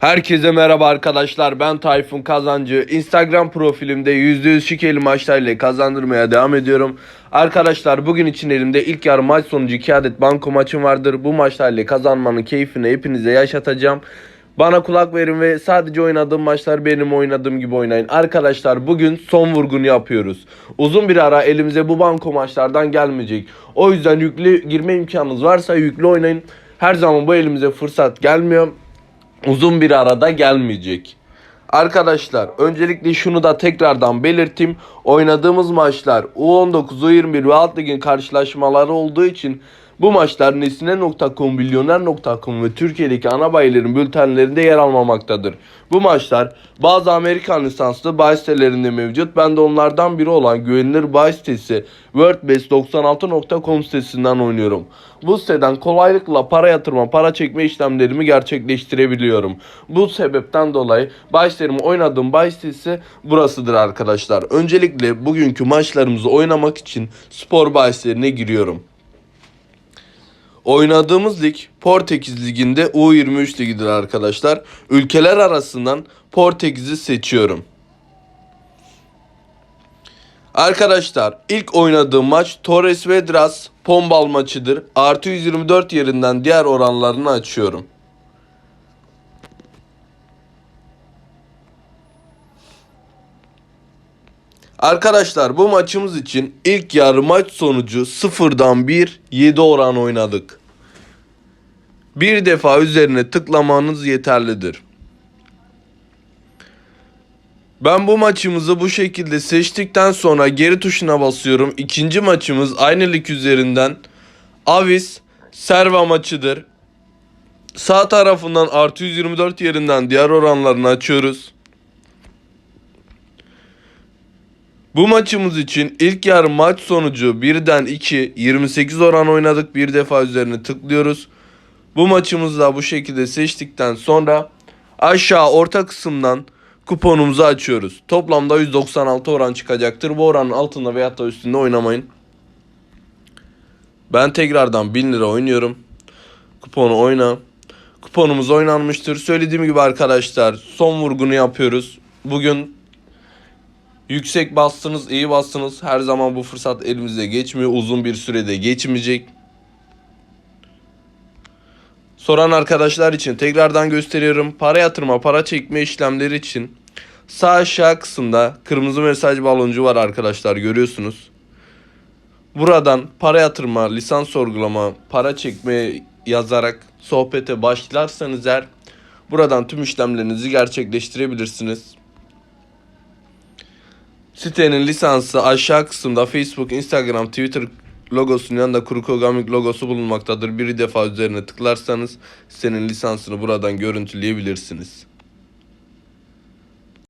Herkese merhaba arkadaşlar ben Tayfun Kazancı. Instagram profilimde %100 şikeli maçlarıyla kazandırmaya devam ediyorum. Arkadaşlar bugün için elimde ilk yarı maç sonucu 2 adet banko maçım vardır. Bu maçlarla kazanmanın keyfini hepinize yaşatacağım. Bana kulak verin ve sadece oynadığım maçlar benim oynadığım gibi oynayın. Arkadaşlar bugün son vurgunu yapıyoruz. Uzun bir ara elimize bu banko maçlardan gelmeyecek. O yüzden yüklü girme imkanınız varsa yüklü oynayın. Her zaman bu elimize fırsat gelmiyor uzun bir arada gelmeyecek. Arkadaşlar öncelikle şunu da tekrardan belirteyim. Oynadığımız maçlar U19, U21 ve Alt Lig'in karşılaşmaları olduğu için bu maçlar Nesine.com, Milyoner.com ve Türkiye'deki ana bayilerin bültenlerinde yer almamaktadır. Bu maçlar bazı Amerikan lisanslı bahis sitelerinde mevcut. Ben de onlardan biri olan güvenilir bahis sitesi WordBase96.com sitesinden oynuyorum. Bu siteden kolaylıkla para yatırma, para çekme işlemlerimi gerçekleştirebiliyorum. Bu sebepten dolayı bahislerimi oynadığım bahis sitesi burasıdır arkadaşlar. Öncelikle bugünkü maçlarımızı oynamak için spor bahislerine giriyorum. Oynadığımız lig Portekiz Ligi'nde U23 ligidir arkadaşlar. Ülkeler arasından Portekiz'i seçiyorum. Arkadaşlar ilk oynadığım maç Torres Vedras Pombal maçıdır. Artı 124 yerinden diğer oranlarını açıyorum. Arkadaşlar bu maçımız için ilk yarı maç sonucu 0'dan 1 7 oran oynadık. Bir defa üzerine tıklamanız yeterlidir. Ben bu maçımızı bu şekilde seçtikten sonra geri tuşuna basıyorum. İkinci maçımız aynı lig üzerinden Avis Serva maçıdır. Sağ tarafından artı 124 yerinden diğer oranlarını açıyoruz. Bu maçımız için ilk yarı maç sonucu 1'den 2 28 oran oynadık. Bir defa üzerine tıklıyoruz. Bu maçımızı da bu şekilde seçtikten sonra aşağı orta kısımdan kuponumuzu açıyoruz. Toplamda 196 oran çıkacaktır. Bu oranın altında veyahut da üstünde oynamayın. Ben tekrardan 1000 lira oynuyorum. Kuponu oyna. Kuponumuz oynanmıştır. Söylediğim gibi arkadaşlar son vurgunu yapıyoruz. Bugün yüksek bastınız, iyi bastınız. Her zaman bu fırsat elimize geçmiyor. Uzun bir sürede geçmeyecek. Soran arkadaşlar için tekrardan gösteriyorum. Para yatırma, para çekme işlemleri için sağ aşağı kısımda kırmızı mesaj baloncu var arkadaşlar görüyorsunuz. Buradan para yatırma, lisans sorgulama, para çekme yazarak sohbete başlarsanız eğer buradan tüm işlemlerinizi gerçekleştirebilirsiniz. Sitenin lisansı aşağı kısımda Facebook, Instagram, Twitter logosunun yanında Kurukogamik logosu bulunmaktadır. Bir defa üzerine tıklarsanız sitenin lisansını buradan görüntüleyebilirsiniz.